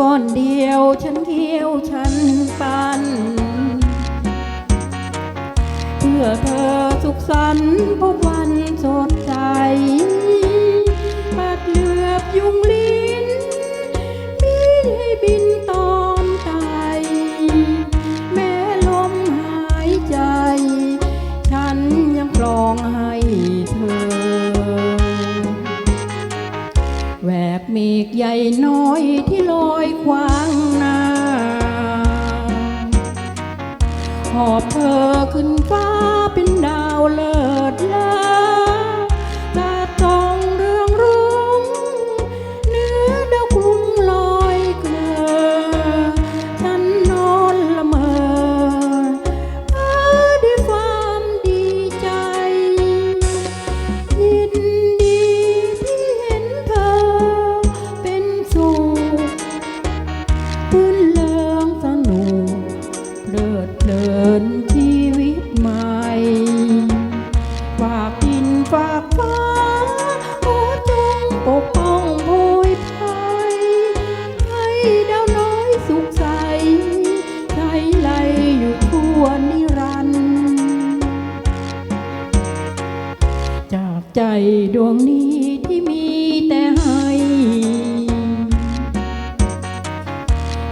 ก้อนเดียวฉันเคี้ยวฉันปันเพื่อเธอสุขสันต์พบวันสดใสปัดเหลือบยุงลิ้นมีให้บินตอมไตแม้ลมหายใจ ฉันยังปลองให้เธอแหวกเมฆใหญ่น้อยที่ล อยควางหน้าหอบเธอขึ้นฟ้า ใจดวงนี้ที่มีแต่ให้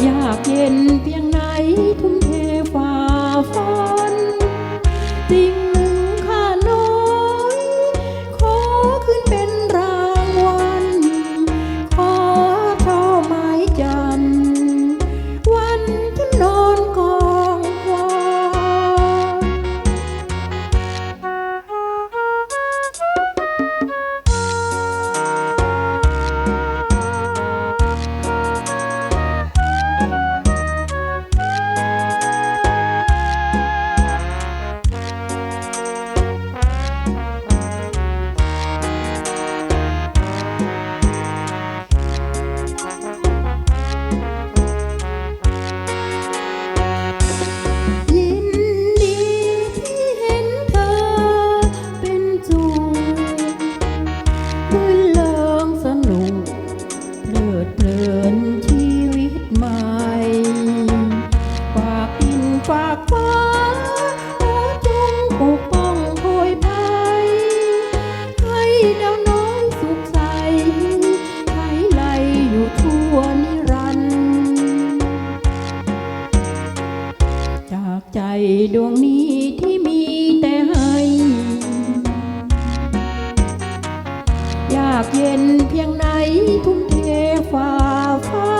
อยากเย็นเพียงไหนทุ่มเทฝ่าฟันจริง ดวงนี้ที่มีแต่ให้อยากเย็นเพียงไหนทุ่มเทฝ่าฟ้า